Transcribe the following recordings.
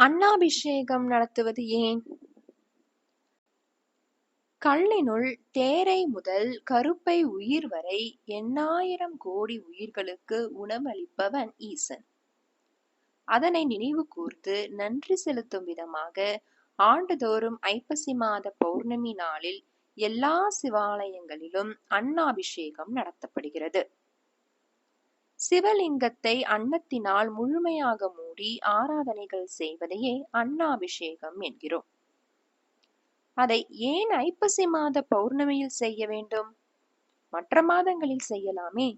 அன்னாபிஷேகம் நடத்துவது ஏன்? கல்லினுள் தேரை முதல் கருப்பை உயிர் வரை எண்ணாயிரம் கோடி உயிர்களுக்கு உணவளிப்பவன் ஈசன். அதனை நினைவு கூர்ந்து நன்றி செலுத்தும் விதமாக ஆண்டுதோறும் ஐப்பசி மாத பௌர்ணமி நாளில் எல்லா சிவாலயங்களிலும் அன்னாபிஷேகம் நடத்தப்படுகிறது. சிவலிங்கத்தை அன்னத்தினால் முழுமையாக மூடி ஆராதனைகள் செய்வதையே அன்னாபிஷேகம் என்கிறோம். அதை ஏன் ஐப்பசி மாத பௌர்ணமியில் செய்ய வேண்டும்? மற்ற மாதங்களில் செய்யலாமே.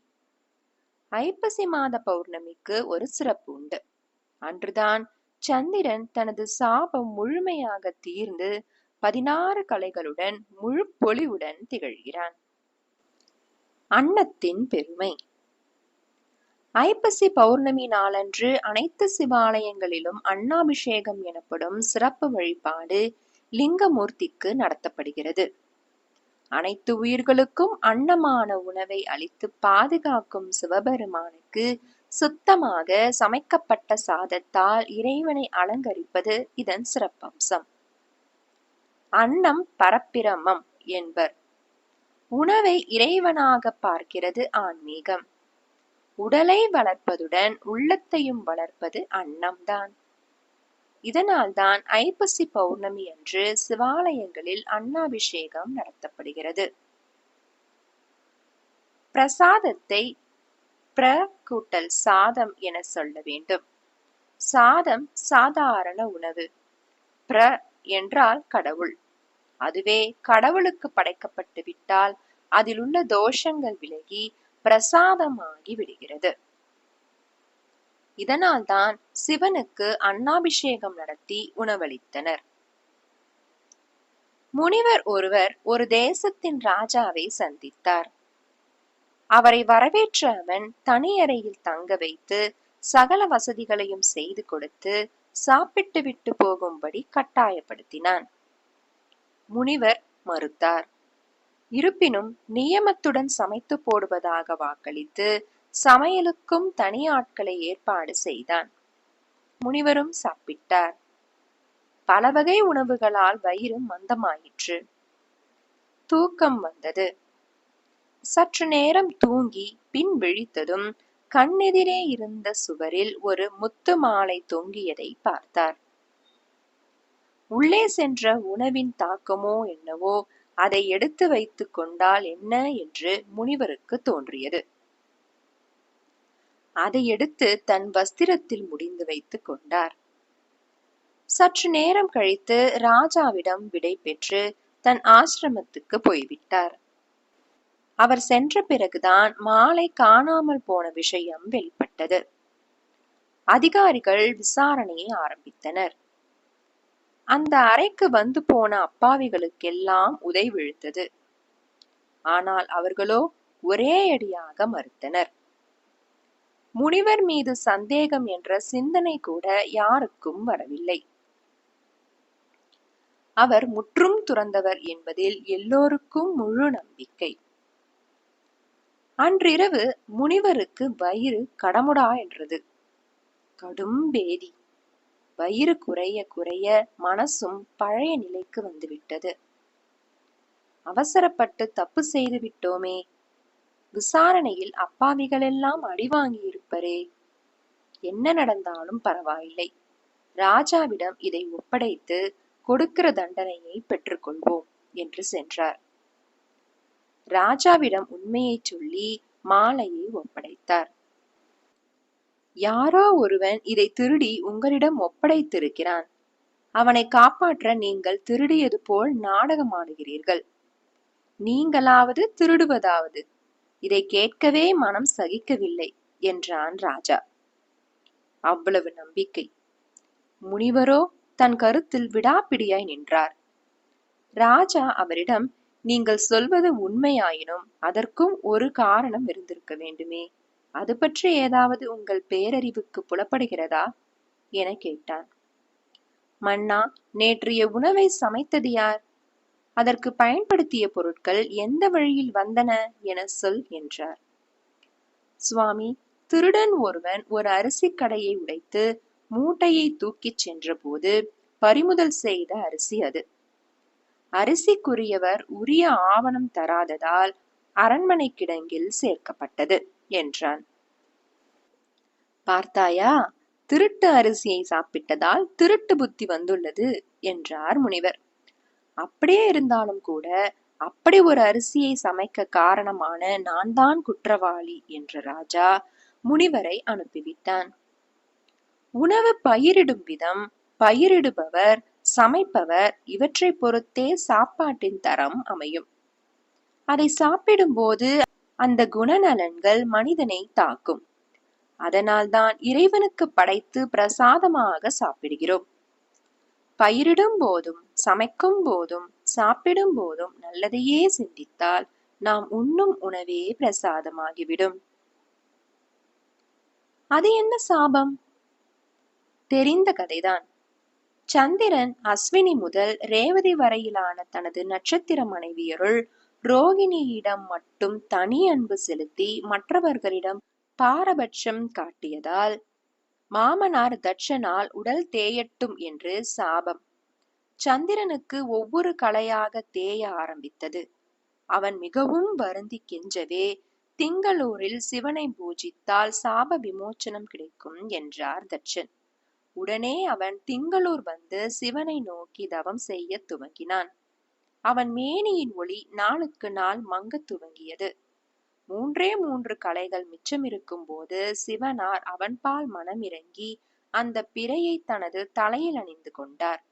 ஐப்பசி மாத பௌர்ணமிக்கு ஒரு சிறப்பு உண்டு. அன்றுதான் சந்திரன் தனது சாபம் முழுமையாக தீர்ந்து பதினாறு கலைகளுடன் முழு பொலிவுடன் திகழ்கிறான். அன்னத்தின் பெருமை ஐப்பசி பௌர்ணமி நாளன்று அனைத்து சிவாலயங்களிலும் அண்ணாபிஷேகம் எனப்படும் சிறப்பு வழிபாடு லிங்கமூர்த்திக்கு நடத்தப்படுகிறது. அனைத்து உயிர்களுக்கும் அன்னமான உணவை அளித்து பாதுகாக்கும் சிவபெருமானுக்கு சுத்தமாக சமைக்கப்பட்ட சாதத்தால் இறைவனை அலங்கரிப்பது இதன் சிறப்பம்சம். அன்னம் பரப்பிரமம் என்பர். உணவை இறைவனாக பார்க்கிறது ஆன்மீகம். உடலை வளர்ப்பதுடன் உள்ளத்தையும் வளர்ப்பது அன்னம்தான். இதனால்தான் ஐப்பசி பௌர்ணமி அன்று சிவாலயங்களில் அன்னாபிஷேகம் நடத்தப்படுகிறது. பிரசாதத்தை பிர கூட்டல் சாதம் என சொல்ல வேண்டும். சாதம் சாதாரண உணவு. பிர என்றால் கடவுள். அதுவே கடவுளுக்கு படைக்கப்பட்டு விட்டால் அதிலுள்ள தோஷங்கள் விலகி பிரசாதமாகி விடுகிறது. இதனால்தான் சிவனுக்கு அன்னாபிஷேகம் நடத்தி உணவளித்தனர். முனிவர் ஒருவர் ஒரு தேசத்தின் ராஜாவை சந்தித்தார். அவரை வரவேற்ற அவன் தனியறையில் தங்க வைத்து சகல வசதிகளையும் செய்து கொடுத்து சாப்பிட்டு விட்டு போகும்படி கட்டாயப்படுத்தினான். முனிவர் மறுத்தார். இருப்பினும் நியமத்துடன் சமைத்து போடுவதாக வாக்களித்து சமையலுக்கும் தனி ஆட்களை ஏற்பாடு செய்தான். முனிவரும் சாப்பிட்டார். பல வகை உணவுகளால் வயிறு மந்தமாயிற்று. தூக்கம் வந்தது. சற்று நேரம் தூங்கி பின் விழித்ததும் கண்ணெதிரே இருந்த சுவரில் ஒரு முத்து மாலை தொங்கியதை பார்த்தார். உள்ளே சென்ற உணவின் தாக்கமோ என்னவோ அதை எடுத்து வைத்துக் கொண்டால் என்ன என்று முனிவருக்கு தோன்றியது. அதை எடுத்து தன் வஸ்திரத்தில் முடிந்து வைத்துக் கொண்டார். சற்று நேரம் கழித்து ராஜாவிடம் விடை பெற்று தன் ஆசிரமத்துக்கு போய்விட்டார். அவர் சென்ற பிறகுதான் மாலை காணாமல் போன விஷயம் வெளிப்பட்டது. அதிகாரிகள் விசாரணையை ஆரம்பித்தனர். அந்த அறைக்கு வந்து போன அப்பாவிகளுக்கெல்லாம் உதை விழுத்தது. ஆனால் அவர்களோ ஒரே அடியாக மறுத்தனர். முனிவர் மீது சந்தேகம் என்ற சிந்தனை கூட யாருக்கும் வரவில்லை. அவர் முற்றும் துறந்தவர் என்பதில் எல்லோருக்கும் முழு நம்பிக்கை. அன்றிரவு முனிவருக்கு வயிறு கடமுடா என்றது. கடும் பேதி. வயிறு குறைய குறைய மனசும் பழைய நிலைக்கு வந்துவிட்டது. அவசரப்பட்டு தப்பு செய்து விட்டோமே. விசாரணையில் அப்பாவிகளெல்லாம் அடி வாங்கியிருப்பரே என்ன நடந்தாலும் பரவாயில்லை. ராஜாவிடம் இதை ஒப்படைத்து கொடுக்கிற தண்டனையை பெற்றுக்கொள்வோம் என்று சென்றார். ராஜாவிடம் உண்மையை சொல்லி மாலையை ஒப்படைத்தார். யாரோ ஒருவன் இதை திருடி உங்களிடம் ஒப்படைத்திருக்கிறான். அவனை காப்பாற்ற நீங்கள் திருடியது போல் நாடகமாடுகிறீர்கள். நீங்களாவது திருடுவதாவது. இதை கேட்கவே மனம் சகிக்கவில்லை என்றான் ராஜா. அவ்வளவு நம்பிக்கை. முனிவரோ தன் கருத்தில் விடாப்பிடியாய் நின்றார். ராஜா அவரிடம் நீங்கள் சொல்வது உண்மையாயினும் அதற்கும் ஒரு காரணம் இருந்திருக்க வேண்டுமே. அது பற்றி ஏதாவது உங்கள் பேரறிவுக்கு புலப்படுகிறதா? என கேட்டான். மன்னா நேற்றைய உணவை சமைத்தது யார்? அதற்கு பயன்படுத்திய பொருட்கள் எந்த வழியில் வந்தன என சொல் என்றார். சுவாமி திருடன் ஒருவன் ஒரு அரிசி கடையை உடைத்து மூட்டையை தூக்கிச் சென்றபோது பறிமுதல் செய்த அரிசி அது. அரிசிக்குரியவர் உரிய ஆவணம் தராததால் அரண்மனை கிடங்கில் சேர்க்கப்பட்டது. என்றான். பார்த்தாயா திருட்டு அரிசியை சாப்பிட்டதால் திருட்டு புத்தி வந்துள்ளது என்றார் முனிவர். அப்படியே இருந்தாலும் கூட அப்படி ஒரு அரிசியை சமைக்க காரணமான நான் தான் குற்றவாளி என்ற ராஜா முனிவரை அனுப்பிவிட்டான். உணவு பயிரிடும் விதம் பயிரிடுபவர் சமைப்பவர் இவற்றை பொறுத்தே சாப்பாட்டின் தரம் அமையும். அதை சாப்பிடும்போது அந்த குணநலன்கள் மனிதனை தாக்கும். அதனால்தான் இறைவனுக்கு படைத்து பிரசாதமாக சாப்பிடுகிறோம். பயிரிடும் போதும் சமைக்கும் போதும் சாப்பிடும் போதும் நல்லதையே சிந்தித்தால் நாம் உண்ணும் உணவே பிரசாதமாகிவிடும். அது என்ன சாபம்? தெரிந்த கதைதான். சந்திரன் அஸ்வினி முதல் ரேவதி வரையிலான தனது நட்சத்திர மனைவியருள் ரோகிணியிடம் மட்டும் தனி அன்பு செலுத்தி மற்றவர்களிடம் பாரபட்சம் காட்டியதால் மாமனார் தட்சனால் உடல் தேயட்டும் என்று சாபம். சந்திரனுக்கு ஒவ்வொரு கலையாக தேய ஆரம்பித்தது. அவன் மிகவும் வருந்தி கெஞ்சவே திங்களூரில் சிவனை பூஜித்தால் சாப விமோச்சனம் கிடைக்கும் என்றார் தட்சன். உடனே அவன் திங்களூர் வந்து சிவனை நோக்கி தவம் செய்ய துவங்கினான். அவன் மேனியின் ஒளி நாளுக்கு நாள் மங்கத் துவங்கியது. மூன்றே மூன்று கலைகள் மிச்சமிருக்கும் போது சிவனார் அவன்பால் மனமிறங்கி அந்த பிறையை தனது தலையில் அணிந்து கொண்டார்.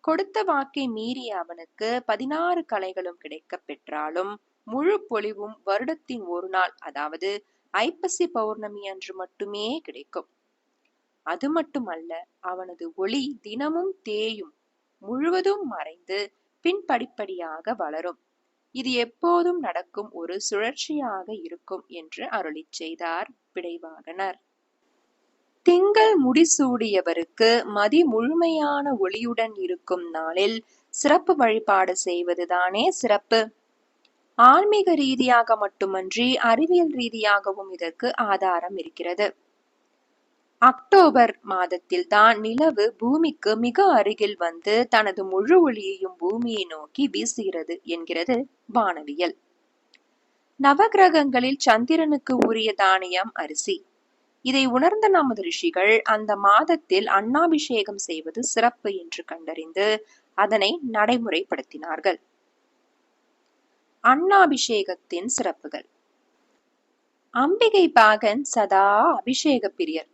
கொடுத்த வாக்கை மீறிய அவனுக்கு பதினாறு கலைகளும் கிடைக்கப் பெற்றாலும் முழு பொலிவும் வருடத்தின் ஒரு நாள் அதாவது ஐப்பசி பௌர்ணமி அன்று மட்டுமே கிடைக்கும். அது மட்டுமல்ல அவனது ஒளி தினமும் தேயும் முழுவதும் மறைந்து பின் படிப்படியாக வளரும். இது எப்போதும் நடக்கும் ஒரு சுழற்சியாக இருக்கும் என்று அருளிச் செய்தார் விடைவாகனர். திங்கள் முடிசூடியவருக்கு மதி முழுமையான ஒளியுடன் இருக்கும் நாளில் சிறப்பு வழிபாடு செய்வதுதானே சிறப்பு? ஆன்மீக ரீதியாக மட்டுமன்றி அறிவியல் ரீதியாகவும் இதற்கு ஆதாரம் இருக்கிறது. அக்டோபர் மாதத்தில் தான் நிலவு பூமிக்கு மிக அருகில் வந்து தனது முழு ஒளியையும் பூமியை நோக்கி வீசுகிறது என்கிறது வானவியல். நவகிரகங்களில் சந்திரனுக்கு உரிய தானியம் அரிசி. இதை உணர்ந்த நமது ரிஷிகள் அந்த மாதத்தில் அன்னாபிஷேகம் செய்வது சிறப்பு என்று கண்டறிந்து அதனை நடைமுறைப்படுத்தினார்கள். அன்னாபிஷேகத்தின் சிறப்புகள். அம்பிகை பாகன் சதா அபிஷேக பிரியர்.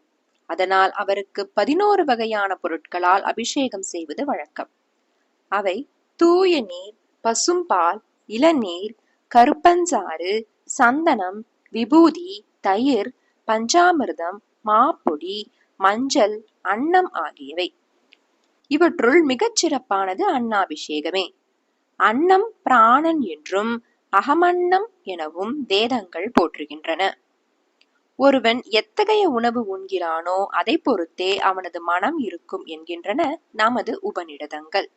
அதனால் அவருக்கு பதினோரு வகையான பொருட்களால் அபிஷேகம் செய்வது வழக்கம். அவை தூய நீர் பசும்பால் இளநீர் கருப்பஞ்சாறு சந்தனம் விபூதி தயிர் பஞ்சாமிர்தம் மாப்பொடி மஞ்சள் அன்னம் ஆகியவை. இவற்றுள் மிகச் சிறப்பானது அன்னாபிஷேகமே. அன்னம் பிராணன் என்றும் அகமன்னம் எனவும் வேதங்கள் போற்றுகின்றன. ஒருவன் எத்தகைய உணவு உண்கிறானோ அதை பொறுத்தே அவனது மனம் இருக்கும் என்கின்றன நமது உபநிடதங்கள்.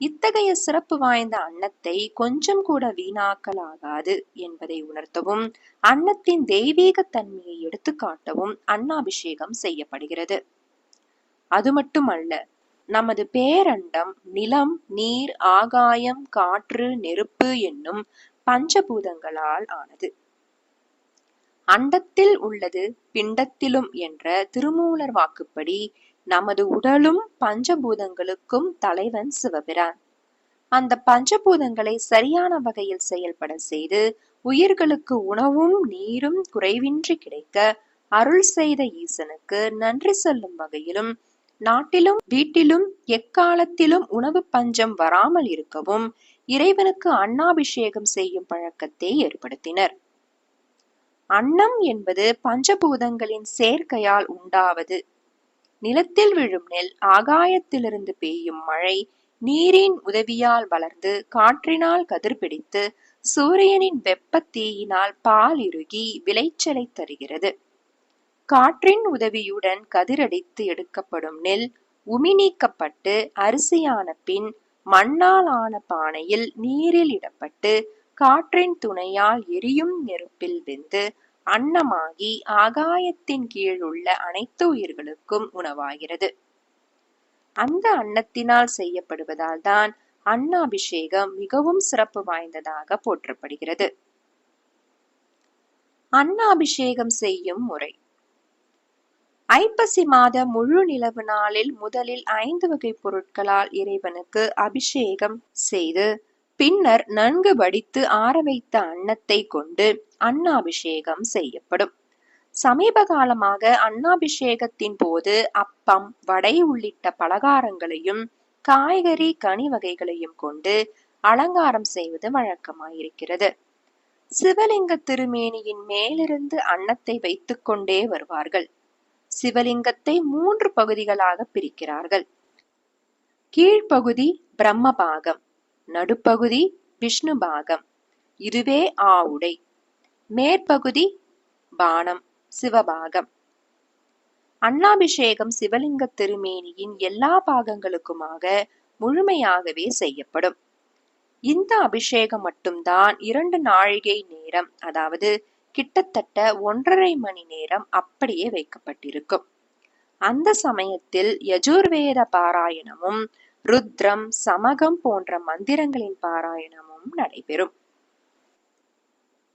இத்தகைய சிறப்பு வாய்ந்த அன்னத்தை கொஞ்சம் கூட வீணாக்கலாகாது என்பதை உணர்த்தவும் அன்னத்தின் தெய்வீக தன்மையை எடுத்துக்காட்டவும் அன்னாபிஷேகம் செய்யப்படுகிறது. அது மட்டுமல்ல நமது பேரண்டம் நிலம் நீர் ஆகாயம் காற்று நெருப்பு என்னும் பஞ்சபூதங்களால் ஆனது. அண்டத்தில் உள்ளது பிண்டத்திலும் என்ற திருமூலர் வாக்குப்படி நமது உடலும் பஞ்சபூதங்களுக்கும் தலைவன் சிவபிரான். அந்த பஞ்சபூதங்களை சரியான வகையில் செயல்பட செய்து உயிர்களுக்கு உணவும் நீரும் குறைவின்றி கிடைக்க அருள் செய்த ஈசனுக்கு நன்றி சொல்லும் வகையிலும் நாட்டிலும் வீட்டிலும் எக்காலத்திலும் உணவு பஞ்சம் வராமல் இருக்கவும் இறைவனுக்கு அன்னாபிஷேகம் செய்யும் பழக்கத்தை ஏற்படுத்தினர். அன்னம் என்பது பஞ்சபூதங்களின் சேர்க்கையால் உண்டாவது. நிலத்தில் விழும் நெல் ஆகாயத்திலிருந்து பெய்யும் மழை நீரின் உதவியால் வளர்ந்து காற்றினால் கதிர்பிடித்து சூரியனின் வெப்பத் தீயினால் பால் இறுகி விளைச்சலை தருகிறது. காற்றின் உதவியுடன் கதிரடித்து எடுக்கப்படும் நெல் உமி நீக்கப்பட்டு அரிசியான பின் மண்ணால் ஆன பானையில் நீரில் இடப்பட்டு காற்றின் துணையால் எரியும் நெருப்பில் வெந்து அன்னமாகி ஆகாயத்தின் கீழ் உள்ள அனைத்து உயிர்களுக்கும் உணவாகிறது. அந்த அன்னத்தினால் செய்யப்படுவதால் தான் அன்னாபிஷேகம் மிகவும் சிறப்பு வாய்ந்ததாக போற்றப்படுகிறது. அன்னாபிஷேகம் செய்யும் முறை. ஐப்பசி மாத முழு நிலவு நாளில் முதலில் ஐந்து வகை பொருட்களால் இறைவனுக்கு அபிஷேகம் செய்து பின்னர் நன்கு வடித்து ஆற வைத்த அன்னத்தை கொண்டு அன்னாபிஷேகம் செய்யப்படும். சமீப காலமாக அன்னாபிஷேகத்தின் போது அப்பம் வடை உள்ளிட்ட பலகாரங்களையும் காய்கறி கனி வகைகளையும் கொண்டு அலங்காரம் செய்வது வழக்கமாயிருக்கிறது. சிவலிங்க திருமேனியின் மேலிருந்து அன்னத்தை வைத்துக் கொண்டே வருவார்கள். சிவலிங்கத்தை மூன்று பகுதிகளாக பிரிக்கிறார்கள். கீழ்ப்பகுதி பிரம்ம பாகம் நடுப்பகுதி விஷ்ணு பாகம் இதுவே ஆவுடை மேற்பகுதி பானம் சிவபாகம். அண்ணாபிஷேகம் சிவலிங்க திருமேனியின் எல்லா பாகங்களுக்குமாக முழுமையாகவே செய்யப்படும். இந்த அபிஷேகம் மட்டும்தான் இரண்டு நாழிகை நேரம் அதாவது கிட்டத்தட்ட ஒன்றரை மணி நேரம் அப்படியே வைக்கப்பட்டிருக்கும். அந்த சமயத்தில் யஜுர்வேத பாராயணமும் ருத்ரம் சமகம் போன்ற மந்திரங்களின் பாராயணமும் நடைபெறும்.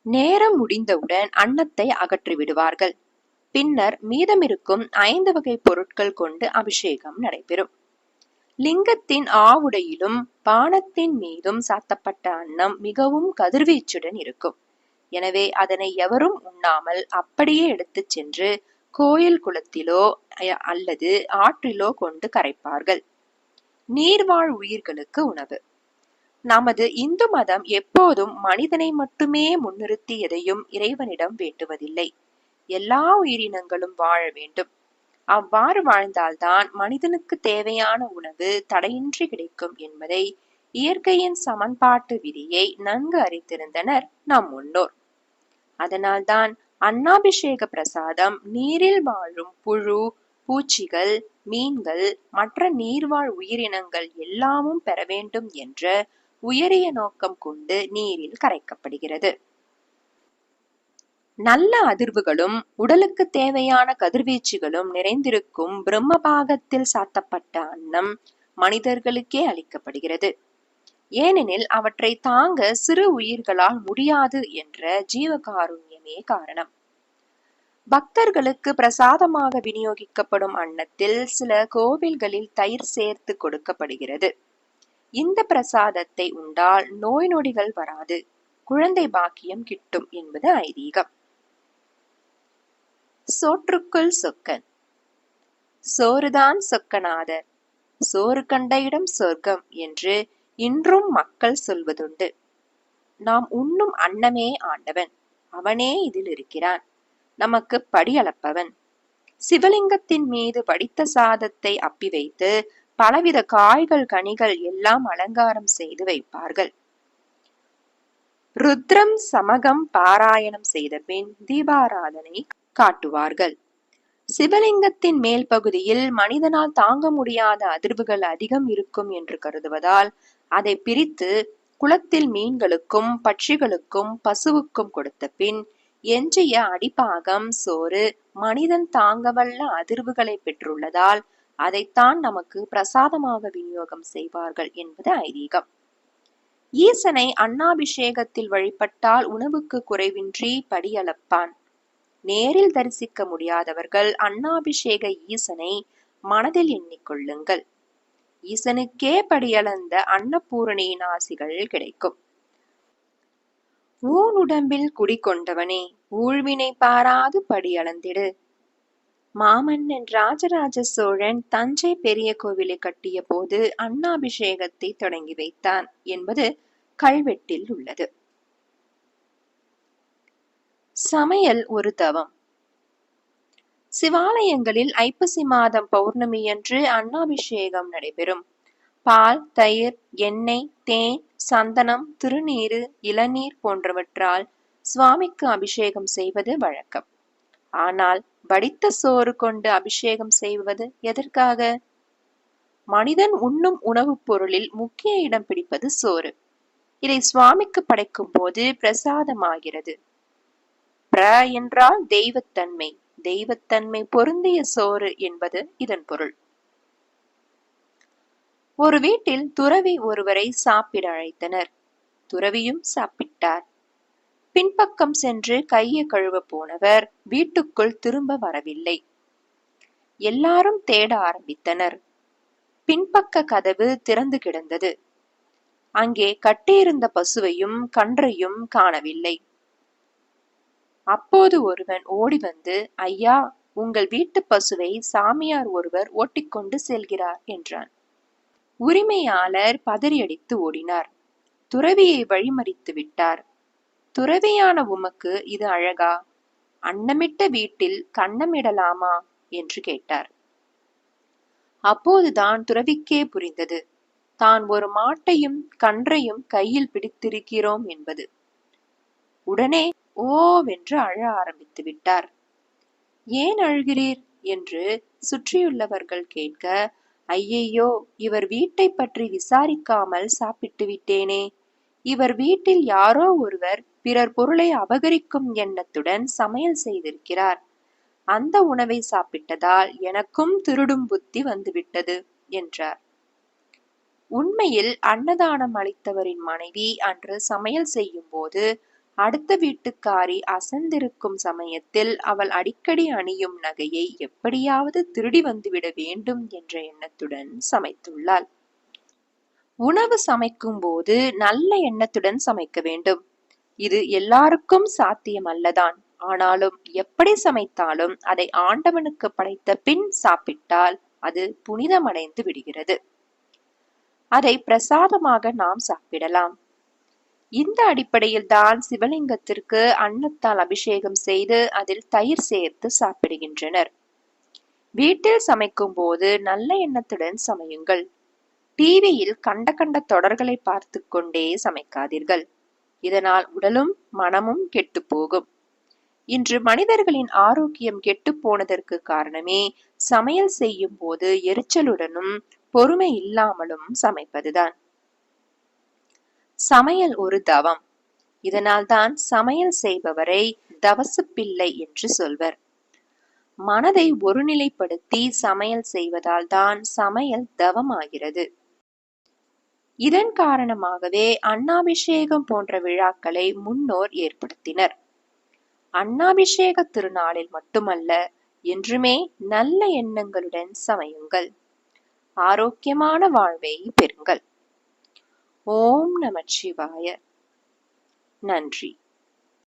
நேரம் முடிந்தவுடன் அன்னத்தை அகற்றி விடுவார்கள். பின்னர் மீதமிருக்கும் ஐந்து வகை பொருட்கள் கொண்டு அபிஷேகம் நடைபெறும். லிங்கத்தின் ஆவுடையிலும் பானத்தின் மீதும் சாத்தப்பட்ட அன்னம் மிகவும் கதிர்வீச்சுடன் இருக்கும். எனவே அதனை எவரும் உண்ணாமல் அப்படியே எடுத்து சென்று கோயில் குளத்திலோ அல்லது ஆற்றிலோ கொண்டு கரைப்பார்கள். நீர்வாழ் உயிர்களுக்கு உணவு. நமது இந்து மதம் எப்போதும் மனிதனை மட்டுமே முன்னிறுத்தி எதையும் இறைவனிடம் வேண்டுவதில்லை. எல்லா உயிரினங்களும் வாழ வேண்டும். அவ்வாறு வாழ்ந்தால்தான் மனிதனுக்கு தேவையான உணவு தடையின்றி கிடைக்கும் என்பதை இயற்கையின் சமன்பாட்டு விதியை நன்கு அறிந்திருந்தனர் நம் முன்னோர். அதனால்தான் அன்னாபிஷேக பிரசாதம் நீரில் வாழும் புழு பூச்சிகள் மீன்கள் மற்ற நீர்வாழ் உயிரினங்கள் எல்லாமும் பெற வேண்டும் என்ற உயரிய நோக்கம் கொண்டு நீரில் கரைக்கப்படுகிறது. நல்ல அதிர்வுகளும் உடலுக்கு தேவையான கதிர்வீச்சுகளும் நிறைந்திருக்கும் பிரம்ம பாகத்தில் சாத்தப்பட்ட அன்னம் மனிதர்களுக்கே அளிக்கப்படுகிறது. ஏனெனில் அவற்றை தாங்க சிறு உயிர்களால் முடியாது என்ற ஜீவகாருண்யமே காரணம். பக்தர்களுக்கு பிரசாதமாக விநியோகிக்கப்படும் அன்னத்தில் சில கோவில்களில் தயிர் சேர்த்து கொடுக்கப்படுகிறது. இந்த பிரசாதத்தை உண்டால் நோய் நொடிகள் வராது குழந்தை பாக்கியம் கிட்டும் என்பது ஐதீகம். சோற்றுக்குள் சொக்கன். சோறுதான் சொக்கநாதர் சோறு கண்ட இடம் சொர்க்கம் என்று இன்றும் மக்கள் சொல்வதுண்டு. நாம் உண்ணும் அன்னமே ஆண்டவன் அவனே இதில் இருக்கிறான். நமக்கு படி அளப்பவன் சிவலிங்கத்தின் மீது வடித்த சாதத்தை அப்பி வைத்து பலவித காய்கள் கனிகள் எல்லாம் அலங்காரம் செய்து வைப்பார்கள். ருத்ரம் சமகம் பாராயணம் செய்த பின் தீபாராதனை காட்டுவார்கள். சிவலிங்கத்தின் மேல் பகுதியில் மனிதனால் தாங்க முடியாத அதிர்வுகள் அதிகம் இருக்கும் என்று கருதுவதால் அதை பிரித்து குளத்தில் மீன்களுக்கும் பட்சிகளுக்கும் பசுவுக்கும் கொடுத்த பின் எஞ்சிய அடிப்பாகம் சோறு? மனிதன் தாங்கவல்ல அதிர்வுகளை பெற்றுள்ளதால் அதைத்தான் நமக்கு பிரசாதமாக விநியோகம் செய்வார்கள் என்பது ஐதீகம். ஈசனை அன்னாபிஷேகத்தில் வழிபட்டால் உணவுக்கு குறைவின்றி படியளப்பான். நேரில் தரிசிக்க முடியாதவர்கள் அன்னாபிஷேக ஈசனை மனதில் எண்ணிக்கொள்ளுங்கள். ஈசனுக்கே படியளந்த அன்னபூரணியின் ஆசிகள் கிடைக்கும். ஊனுடம்பில் குடிக்கொண்டவனே ஊழ்வினை பாராது படியளந்திடு. மாமன்னன் ராஜராஜ சோழன் தஞ்சை பெரிய கோவிலை கட்டிய போது அண்ணாபிஷேகத்தை தொடங்கி வைத்தான் என்பது கல்வெட்டில் உள்ளது. சமையல் ஒரு தவம். சிவாலயங்களில் ஐப்பசி மாதம் பௌர்ணமியன்று அன்னாபிஷேகம் நடைபெறும். பால் தயிர் எண்ணெய் தேன் சந்தனம் திருநீரு இளநீர் போன்றவற்றால் சுவாமிக்கு அபிஷேகம் செய்வது வழக்கம். ஆனால் வடித்த சோறு கொண்டு அபிஷேகம் செய்வது எதற்காக? மனிதன் உண்ணும் உணவுப் பொருளில் முக்கிய இடம் பிடிப்பது சோறு. இதை சுவாமிக்கு படைக்கும் போது பிரசாதமாகிறது. பிர என்றால் தெய்வத்தன்மை. தெய்வத்தன்மை பொருந்திய சோறு என்பது இதன் பொருள். ஒரு வீட்டில் துறவி ஒருவரை சாப்பிட அழைத்தனர். துறவியும் சாப்பிட்டார். பின்பக்கம் சென்று கையை கழுவ போனவர் வீட்டுக்குள் திரும்ப வரவில்லை. எல்லாரும் தேட ஆரம்பித்தனர். பின்பக்க கதவு திறந்து கிடந்தது. அங்கே கட்டியிருந்த பசுவையும் கன்றையும் காணவில்லை. அப்போது ஒருவன் ஓடி வந்து ஐயா உங்கள் வீட்டு பசுவை சாமியார் ஒருவர் ஓட்டிக்கொண்டு செல்கிறார் என்றான். உரிமையாளர் பதறியடித்து ஓடினார். துறவியை வழிமறித்து விட்டார். துறவியான உமக்கு இது அழகா? அன்னமிட்ட வீட்டில் கண்ணமிடலாமா என்று கேட்டார். அப்போதுதான் துறவிக்கே புரிந்தது. தான் ஒரு மாட்டையும் கன்றையும் கையில் பிடித்திருக்கிறோம் என்பது. உடனே ஓவென்று அழ ஆரம்பித்து விட்டார். ஏன் அழுகிறீர்? என்று சுற்றியுள்ளவர்கள் கேட்க ஐயையோ இவர் வீட்டை பற்றி விசாரிக்காமல் சாப்பிட்டு விட்டேனே. இவர் வீட்டில் யாரோ ஒருவர் பிறர் பொருளை அபகரிக்கும் எண்ணத்துடன் சமையல் செய்திருக்கிறார். அந்த உணவை சாப்பிட்டதால் எனக்கும் திருடும் புத்தி வந்துவிட்டது என்றார். உண்மையில் அன்னதானம் அளித்தவரின் மனைவி அன்று சமையல் செய்யும் போது அடுத்த வீட்டுக்காரி அசந்திருக்கும் சமயத்தில் அவள் அடிக்கடி அணியும் நகையை எப்படியாவது திருடி வந்துவிட வேண்டும் என்ற எண்ணத்துடன் சமைத்துள்ளாள். உணவு சமைக்கும் போது நல்ல எண்ணத்துடன் சமைக்க வேண்டும். இது எல்லாருக்கும் சாத்தியம் அல்லதான் ஆனாலும் எப்படி சமைத்தாலும் அதை ஆண்டவனுக்கு படைத்த பின் சாப்பிட்டால் அது புனிதமடைந்து விடுகிறது. அதை பிரசாதமாக நாம் சாப்பிடலாம். இந்த அடிப்படையில் தான் சிவலிங்கத்திற்கு அன்னத்தால் அபிஷேகம் செய்து அதில் தயிர் சேர்த்து சாப்பிடுகின்றனர். வீட்டில் சமைக்கும் போது நல்ல எண்ணத்துடன் சமையுங்கள். டிவியில் கண்ட கண்ட தொடர்களை பார்த்து கொண்டே சமைக்காதீர்கள். இதனால் உடலும் மனமும் கெட்டு போகும். இன்று மனிதர்களின் ஆரோக்கியம் கெட்டு போனதற்கு காரணமே சமையல் செய்யும் போது எரிச்சலுடனும் பொறுமை இல்லாமலும் சமைப்பதுதான். சமையல் ஒரு தவம். இதனால்தான் சமையல் செய்பவரை தவசு பிள்ளை என்று சொல்வர். மனதை ஒருநிலைப்படுத்தி சமையல் செய்வதால் தான் சமையல் தவமாகிறது. இதன் காரணமாகவே அன்னாபிஷேகம் போன்ற விழாக்களை முன்னோர் ஏற்படுத்தினர். அன்னாபிஷேக திருநாளில் மட்டுமல்ல என்றுமே நல்ல எண்ணங்களுடன் சமையுங்கள். ஆரோக்கியமான வாழ்வை பெறுங்கள். ஓம் நமச்சிவாய நன்றி.